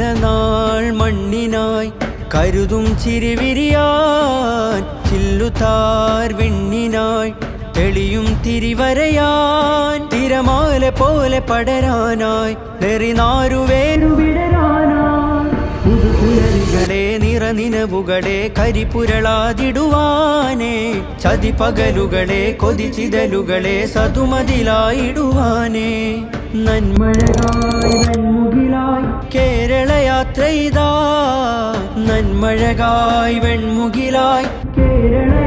നാൾ മണ്ണിനായി കരുതും ചിരിവിരിയാൻ ചില്ലുതാർ വിണ്ണിനായി തെളിയും തിരിവരയാൻ തിരമാല പോലെ പടരാനായി നെറിനാരുവേരു വിടരാനായി. പുതുപുലരികളെ നിറനിനവുകളെ കരിപുരളാതിടുവാനേ. ചതിപകലുകളെ കൊതിച്ചിതലുകളെ സതുമതിലായിടുവാനേ. നന്മഴകായി വെൺമുകിലായി நன்மழகாய் வெண்முகிலாய். கேரள